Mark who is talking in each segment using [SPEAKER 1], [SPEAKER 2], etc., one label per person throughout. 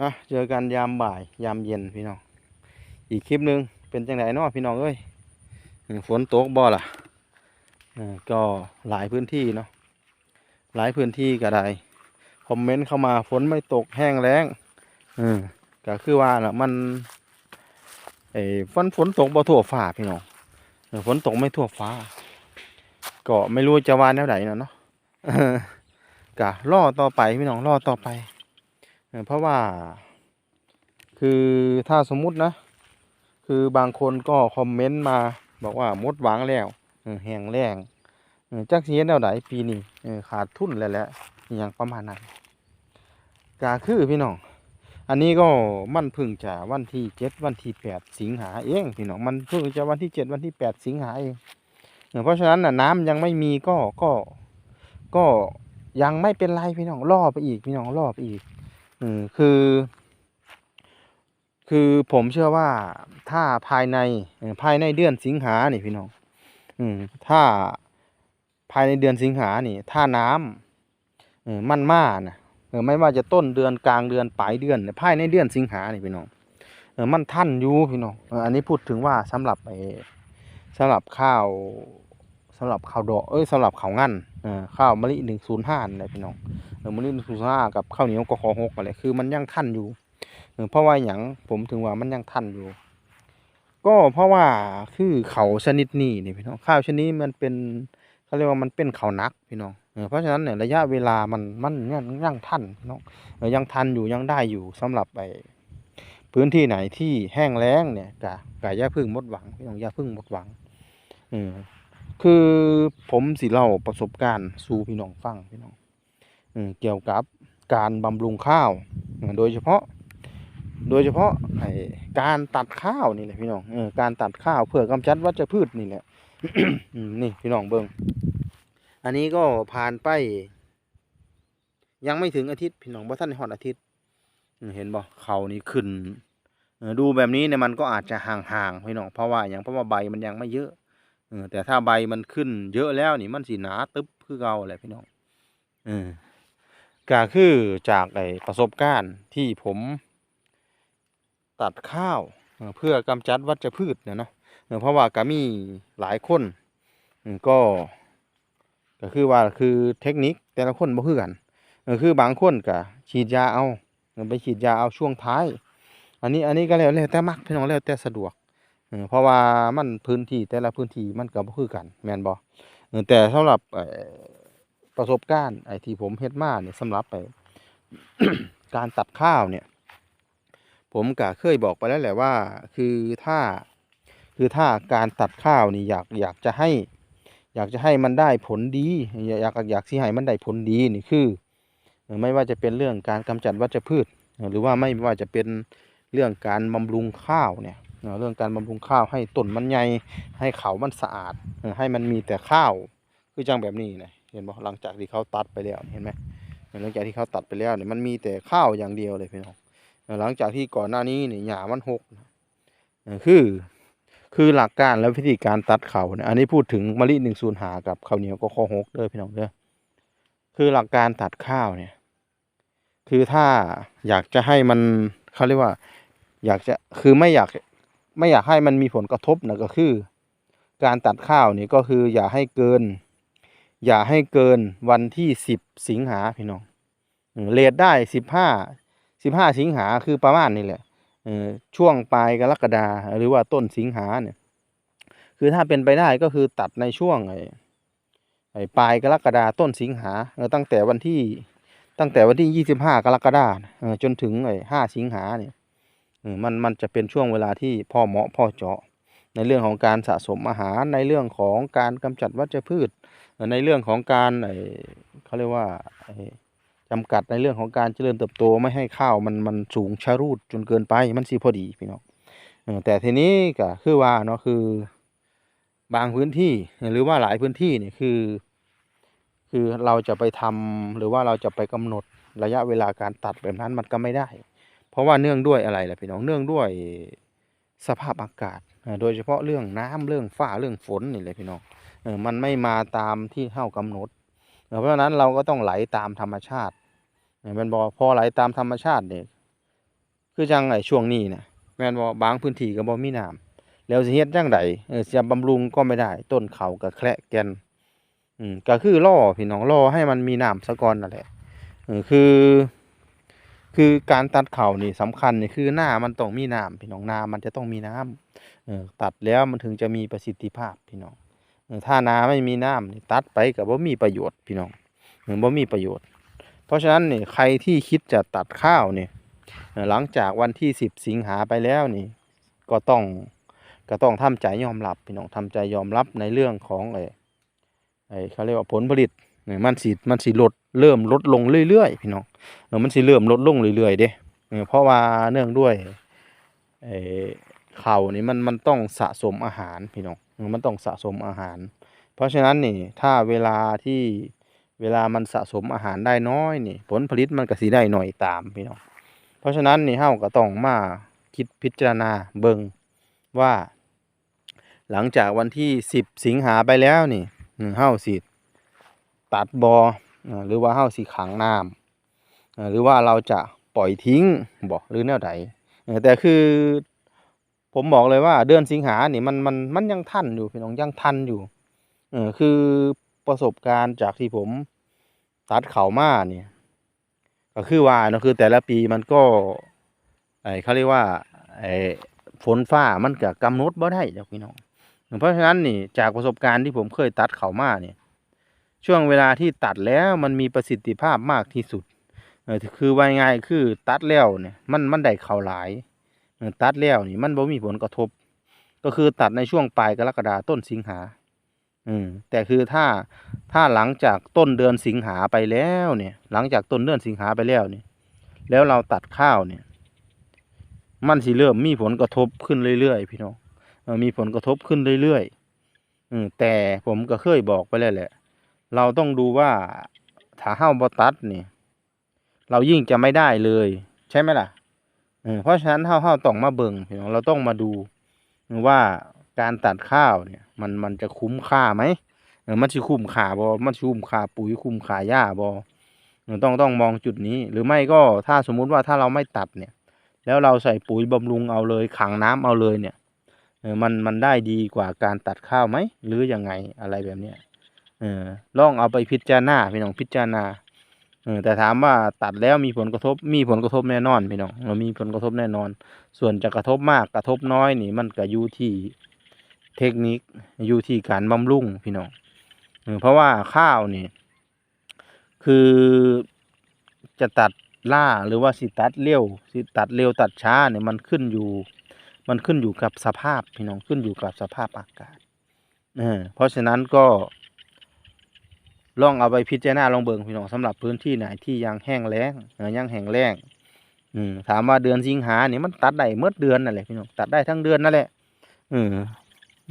[SPEAKER 1] อะเจอกันยามบ่ายยามเย็นพี่น้อง อีกคลิปหนึ่งเป็นจังไดเนาะพี่น้องเอ้ยฝนตกบ่ล่ะก็หลายพื้นที่เนาะหลายพื้นที่ก็ได้คอมเมนต์เข้ามาฝนไม่ตกแห้งแล้งอืมก็คือว่าล่ะมันไอ้ฝนฝนตกบ่ทั่วฟ้าพี่น้องฝนตกไม่ทั่วฟ้า ก็ไม่รู้จะว่าแนวไหนเนาะเนาะกะล่อต่อไปพี่น้องล่อต่อไป เพราะว่า คือถ้าสมมุตินะ คือบางคนก็คอมเมนต์มาบอกว่าหมดหวังแล้วแห้งแล้งจักเฮ็ดแนวใดปีนี้ขาดทุนแล้วแหละอย่างประมาณนั้นกาคือพี่น้อง อันนี้ก็มันพึ่งจะวันที่เจ็ดวันที่แปดสิงหาเองพี่น้องมันพิ่งจะวันที่เจ็ดวันที่แปดสิงหาเองเพราะฉะนั้นน่ะน้ำยังไม่มีก็ก็ก็ยังไม่เป็นไรพี่น้องรอไปอีกพี่น้องรอไปอีก อืมคือ คือผมเชื่อว่าถ้าภายในภายในเดือนสิงหานี่พี่น้อง อืมถ้าภายในเดือนสิงหานี่ ถ้าน้ำเออมันมานะเออไม่ว่าจะต้นเดือนกลางเดือนปลายเดือนเนี่ยภายในเดือนสิงหานี่พี่น้องเออมันทันอยู่พี่น้องอันนี้พูดถึงว่าสำหรับไอสำหรับข้าว สำหรับข้าวดอกเอ้ยสำหรับข้าวงั้นข้าวมะลิหนึ่งศูนย์ห้านี่แหละพี่น้องเออมะลิหนึ่งศูนย์ห้ากับข้าวเหนียวกขอหกอะไรคือมันยังทันอยู่เออเพราะว่าอย่างผมถึงว่ามันยังทันอยู่ ก็เพราะว่าคือเขาชนิดนี้นี่พี่น้องข้าวชนิดนี้มันเป็นเขาเรียกว่ามันเป็นเขาวนักพี่น้องเออเพราะฉะนั้นเนี่ยระยะเวลามันมันยังยังทันพี่น้องยังทันอยู่ยังได้อยู่สำหรับไปพื้นที่ไหนที่แห้งแล้งเนี่ยกะกะย่าพึ่งหมดหวังพี่น้องย่าพึ่งหมดหวังเออ คือผมสิเล่าประสบการณ์สู่พี่น้องฟังพี่น้องเกี่ยวกับการบำรุงข้าว โดยเฉพาะ โดยเฉพาะการตัดข้าวนี่แหละพี่น้องอการตัดข้าวเพื่อกำจัดวัชพืชนี่แหละนี่พี่น้องเบิงอันนี้ก็ผ่านไป ยังไม่ถึงอาทิตย์พี่น้องบ่ท่านในฮอดอาทิตย์ เห็นบ่เขานี่ขึ้น ดูแบบนี้เนี่ยมันก็อาจจะห่างๆพี่น้องเพราะว่าอย่างเพราะว่าใบมันยังไม่เยอะ แต่ถ้าใบมันขึ้นเยอะแล้วนี่มันสิหนาตึ๊บคือเก่าแหละพี่น้องเออก็คือจากไอ้ประสบการณ์ที่ผมตัดข้าวเพื่อกำจัดวัชพืชเนี่ยเนาะเพราะว่าก็มีหลายคนก็ก็คือว่าคือเทคนิคแต่ละคนบ่คือกันคือบางคนก็ฉีดยาเอาเออไปฉีดยาเอาช่วงท้าย อันนี้อันนี้ก็แล้วแต่มักพี่น้องแล้วแต่สะดวก เออเพราะว่ามันพื้นที่แต่ละพื้นที่มันก็บ่คือกัน แม่นบ่เอแต่สำหรับประสบการณ์ไอ้ที่ผมเฮ็ดมาเนี่ยสำหรับไอ้การตัดข้าวเนี่ย ผมก็เคยบอกไปแล้วแหละว่า คือถ้าคือถ้าการตัดข้าวนี่อยากอยากจะให้ อยากจะให้มันได้ผลดี อยากอยากอยากที่ให้มันได้ผลดีนี่คือ ไม่ว่าจะเป็นเรื่องการกำจัดวัชพืช หรือว่าไม่ว่าจะเป็นเรื่องการบำรุงข้าวเนี่ย เรื่องการบำรุงข้าวให้ต้นมันใหญ่ให้เขามันสะอาดให้มันมีแต่ข้าวคือจังแบบนี้นะเห็นบ่หลังจากที่เขาตัดไปแล้วเห็นไหมหลังจากที่เขาตัดไปแล้วเนี่ยมันมีแต่ข้าวอย่างเดียวเลยพี่น้องหลังจากที่ก่อนหน้านี้เนี่ยหญ้ามันหกคือคือหลักการและวิธีการตัดเขาเนี่ยอันนี้พูดถึงมะลิหนึ่งศูนย์หากับข้าวเหนียวก็ข้อหกเด้อพี่น้องเด้อคือหลักการตัดข้าวเนี่ย คือถ้าอยากจะให้มันเขาเรียกว่า อยากจะคือไม่อยาก ไม่อยากให้มันมีผลกระทบนะก็คือ การตัดข้าวนี่ก็คืออย่าให้เกิน อย่าให้เกินวันที่สิบสิงหาพี่น้องเออเลทได้สิบห้าสิบห้าสิงหาคือประมาณนี้แหละช่วงปลายกรกฎาหรือว่าต้นสิงหาเนี่ย คือถ้าเป็นไปได้ก็คือตัดในช่วงไอ้ไอ้ปลายกรกฎาต้นสิงหาตั้งแต่วันที่ตั้งแต่วันที่ยี่สิบห้ากรกฎาจนถึงไอ้ห้าสิงหาเนี่ย มันมันจะเป็นช่วงเวลาที่พ่อเหมาะพอเจาะ ในเรื่องของการสะสมอาหารในเรื่องของการกำจัดวัชพืช ในเรื่องของการเขาเรียกว่าไอ้จำกัดในเรื่องของการเจริญเติบโตไม่ให้ข้าวมันมันสูงชะรูดจนเกินไปมันสิพอดีพี่น้องแต่ทีนี้ก็คือว่าเนาะคือบางพื้นที่หรือว่าหลายพื้นที่เนี่ยคือ คือเราจะไปทำหรือว่าเราจะไปกำหนดระยะเวลาการตัดแบบนั้นมันก็ไม่ได้ เพราะว่าเนื่องด้วยอะไรล่ะพี่น้องเนื่องด้วยสภาพอากาศ โดยเฉพาะเรื่องน้ำเรื่องฟ้าเรื่องฝนนี่เลยพี่น้องมันไม่มาตามที่เท่ากำหนด เพราะฉะนั้นเราก็ต้องไหลตามธรรมชาติเออมันบอกพอไหลตามธรรมชาติเนี่ยคือจังไอช่วงนี้นะแมนบ่บางพื้นที่ก็บ่มีน้ำแล้วสิเฮ็ดจังไดเออจะบำรุงก็ไม่ได้ ต้นเขาก็แคระแกนอืมก็คือรอพี่น้องรอให้มันมีน้ำซะก่อนนั่นแหละคือ คือการตัดเขานี่สำคัญนี่คือหน้ามันต้องมีน้ำพี่น้องนามันจะต้องมีน้ำเออตัดแล้วมันถึงจะมีประสิทธิภาพพี่น้องถ้านาไม่มีน้ำนี่ตัดไปก็บ่มีประโยชน์พี่น้องเออบ่มีประโยชน์ เพราะฉะนั้นนี่ใครที่คิดจะตัดข้าวนี่เอ่อหลังจากวันที่10สิงหาไปแล้วนี่ก็ต้องก็ต้องทำใจยอมรับพี่น้องทำใจยอมรับในเรื่องของไอ้ไอ้เขาเรียกว่าผลผลิต นี่มันสิมันสิลดเริ่มลดลงเรื่อยๆพี่น้องเออมันสิเริ่มลดลงเรื่อยๆเด้เออเพราะว่าเนื่องด้วยไอ้ข้านี่มันมันต้องสะสมอาหารพี่น้องเออมันต้องสะสมอาหาร เพราะฉะนั้นนี่ถ้าเวลาที่เวลามันสะสมอาหารได้น้อยนี่ ผลผลิตมันก็สิได้หน่อยตามพี่น้องเพราะฉะนั้นนี่เฮาก็ต้องมาคิดพิจารณาเบิงว่า หลังจากวันที่ 10 สิงหาไปแล้วนี่เฮาสิ ตัดบออ่าหรือว่าเฮาสิขังน้ำหรือว่าเราจะปล่อยทิ้งบ่หรือแนวใดเออแต่คือผมบอกเลยว่าเดือนสิงหาเนี่ยมันมันมันยังทันอยู่พี่น้องยังทันอยู่เออคือประสบการณ์จากที่ผมตัดเขามาเนี่ยก็คือว่าเนาะคือแต่ละปีมันก็ไอเขาเรียกว่าไอฝนฟ้ามันก็กำหนดบ่ได้ดอกพี่น้องเพราะฉะนั้นนี่จากประสบการณ์ที่ผมเคยตัดเขามาเนี่ย ช่วงเวลาที่ตัดแล้วมันมีประสิทธิภาพมากที่สุดเออคือว่าง่ายคือตัดแล้วเนี่ยมันมันได้เขาหลายตัดแล้วนี่มันบ่มีผลกระทบ ก็คือตัดในช่วงปลายกรกฎาต้นสิงหาอืมแต่คือถ้าถ้าหลังจากต้นเดือนสิงหาไปแล้วเนี่ย หลังจากต้นเดือนสิงหาไปแล้วเนี่ย แล้วเราตัดข้าวเนี่ย มันสิเริ่มมีผลกระทบขึ้นเรื่อยๆพี่น้องมีผลกระทบขึ้นเรื่อยๆอืมแต่ผมก็เคยบอกไปแล้วแหละ เราต้องดูว่าถ้าเฮ้าบ่ตัดนี่ เรายิ่งจะไม่ได้เลย ใช่ไหมล่ะเพราะฉะนั้นเฮ้าเฮ้าต้องมาเบิ่งพี่น้องเราต้องมาดูว่าการตัดข้าวเนี่ย มันมันจะคุ้มค่าไหมมันสิคุ้มค่าบ่มันสิคุ้มค่าปุ๋ยคุ้มค่าหญ้าบอต้องต้องมองจุดนี้ หรือไม่ก็ถ้าสมมุติว่าถ้าเราไม่ตัดเนี่ย แล้วเราใส่ปุ๋ยบำรุงเอาเลยขังน้ำเอาเลยเนี่ยมันมันได้ดีกว่าการตัดข้าวไหม หรือยังไงอะไรแบบเนี้ย เออลองเอาไปพิจารณาพี่น้องพิจารณาเออแต่ถามว่าตัดแล้วมีผลกระทบมีผลกระทบแน่นอนพี่น้องเรามีผลกระทบแน่นอน ส่วนจะกระทบมากกระทบน้อยนี่มันก็อยู่ที่เทคนิคอยู่ที่การบำรุงพี่น้องเออเพราะว่าข้าวนี่คือจะตัดล่าหรือว่าสิตัดเร็วสิตัดเร็วตัดช้าเนี่ยมันขึ้นอยู่ มันขึ้นอยู่กับสภาพพี่น้องขึ้นอยู่กับสภาพอากาศเออเพราะฉะนั้นก็ ลองเอาไปพิจารณาลองเบิ่งพี่น้องสำหรับพื้นที่ไหนที่ยังแห้งแล้งเออยังแห้งแล้งอืมถามว่าเดือนสิงหาเนี่ยมันตัดได้เมื่อเดือนนั่นแหละพี่น้องตัดได้ทั้งเดือนนั่นแหละเออ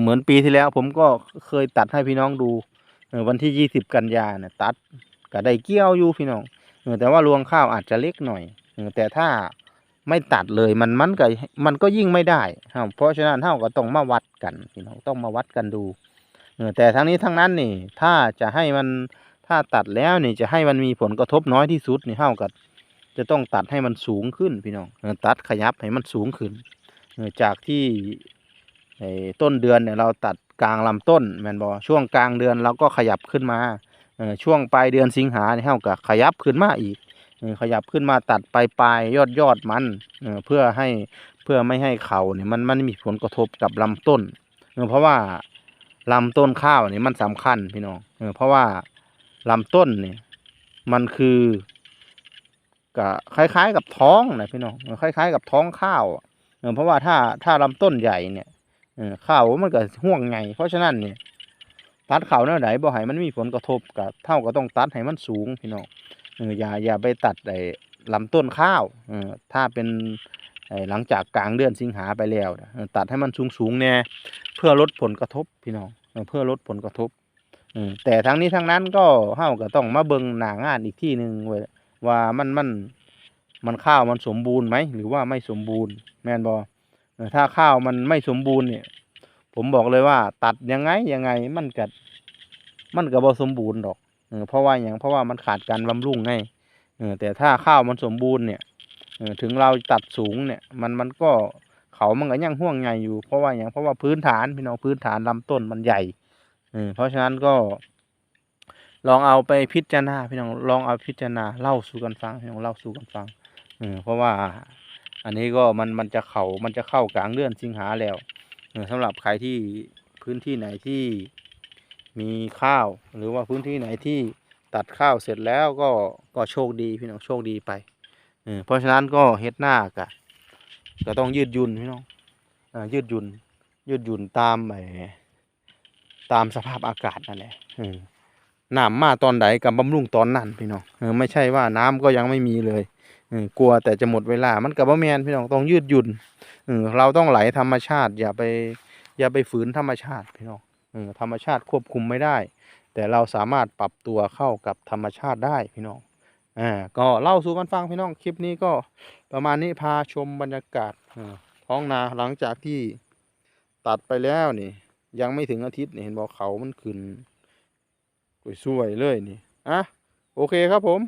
[SPEAKER 1] เหมือนปีที่แล้ว ผมก็เคยตัดให้พี่น้องดูวันที่ยี่สิบกันยาเนี่ยตัดก็ได้เกี่ยวอยู่พี่น้องแต่ว่ารวงข้าวอาจจะเล็กหน่อยแต่ถ้าไม่ตัดเลยมันมันก็มันก็ยิ่งไม่ได้ เพราะฉะนั้นเท่าก็ต้องมาวัดกันพี่น้องต้องมาวัดกันดู แต่ทั้งนี้ทั้งนั้นนี่ ถ้าจะให้มันถ้าตัดแล้วนี่จะให้มันมีผลกระทบน้อยที่สุดนี่เท่ากับจะต้องตัดให้มันสูงขึ้นพี่น้องตัดขยับให้มันสูงขึ้นจากที่ต้นเดือนเนี่ยเราตัดกลางลำต้นแมนบอช่วงกลางเดือนเราก็ขยับขึ้นมาช่วงปลายเดือนสิงหาเนี่ยเท่ากับขยับขึ้นมาอีกขยับขึ้นมาตัดปลายปลายยอดยอดมันเพื่อให้เพื่อไม่ให้เขาเนี่ยมันมันมีผลกระทบกับลำต้น เพราะว่า ลำต้นข้าวเนี่ยมันสำคัญพี่น้องเออเพราะว่าลำต้นเนี่ยมันคือก็คล้าย ๆ กับท้องนะพี่น้องคล้าย ๆ กับท้องข้าวเออเพราะว่าถ้าถ้าลำต้นใหญ่เนี่ยเออข้าวมันก็ห่วงไง เพราะฉะนั้นเนี่ยตัดเขาแนวไหนบ่ให้มันมีผลกระทบกับเท่าก็ต้องตัดให้มันสูงพี่น้องเอออย่าอย่าไปตัดไอ้ลำต้นข้าวเออถ้าเป็น หลังจากกลางเดือนสิงหาไปแล้ว ตัดให้มันสูงสูงๆแน่เพื่อลดผลกระทบพี่น้องเพื่อลดผลกระทบแต่ทั้งนี้ทั้งนั้นก็เฮาก็ต้องมาเบิงหนางานอีกที่หนึ่งว่ามันมันมันข้าวมันสมบูรณ์ไหมหรือว่าไม่สมบูรณ์ แม่นบอถ้าข้าวมันไม่สมบูรณ์เนี่ย ผมบอกเลยว่า ตัดยังไงยังไงมันก็มันก็บ่สมบูรณ์ดอกเพราะว่าอย่างเพราะว่ามันขาดการบำรุงไงแต่ถ้าข้าวมันสมบูรณ์เนี่ย ถึงเราตัดสูงเนี่ย มันมันก็เขามันก็ยังห่วงใหญ่อยู่เพราะว่าอย่างเพราะว่าพื้นฐานพี่น้องพื้นฐานลำต้นมันใหญ่เออเพราะฉะนั้นก็ ลองเอาไปพิจารณาพี่น้องลองเอาพิจารณาเล่าสู่กันฟังพี่น้องเล่าสู่กันฟังเออเพราะว่าอันนี้ก็มันมันจะเขามันจะเข้ากลางเดือนสิงหาแล้วเออสำหรับใครที่พื้นที่ไหนที่มีข้าว หรือว่าพื้นที่ไหนที่ตัดข้าวเสร็จแล้วก็ก็โชคดีพี่น้องโชคดีไป เพราะฉะนั้นก็เฮ็ดหน้ากะก็ต้องยืดยุ่นพี่น้องอยืดยุ่นยืดยุ่นตามไอตามสภาพอากาศนั่นแหละน้ำมาตอนใดกับบำรุงตอนนั้นพี่น้องอไม่ใช่ว่าน้ำก็ยังไม่มีเลยอกลัวแต่จะหมดเวลามันกับบ่แมนพี่น้องต้องยืดหยุ่นเราต้องไหลธรรมชาติ อย่าไปอย่าไปฝืนธรรมชาติพี่น้องอธรรมชาติควบคุมไม่ได้ แต่เราสามารถปรับตัวเข้ากับธรรมชาติได้พี่น้อง อ่าก็เล่าสู่กันฟังพี่น้องคลิปนี้ก็ประมาณนี้พาชมบรรยากาศท้องนาหลังจากที่ตัดไปแล้วนี่ ยังไม่ถึงอาทิตย์นี่เห็นบอกเขามันขึ้นสวยๆเลยนี่อะโอเคครับผม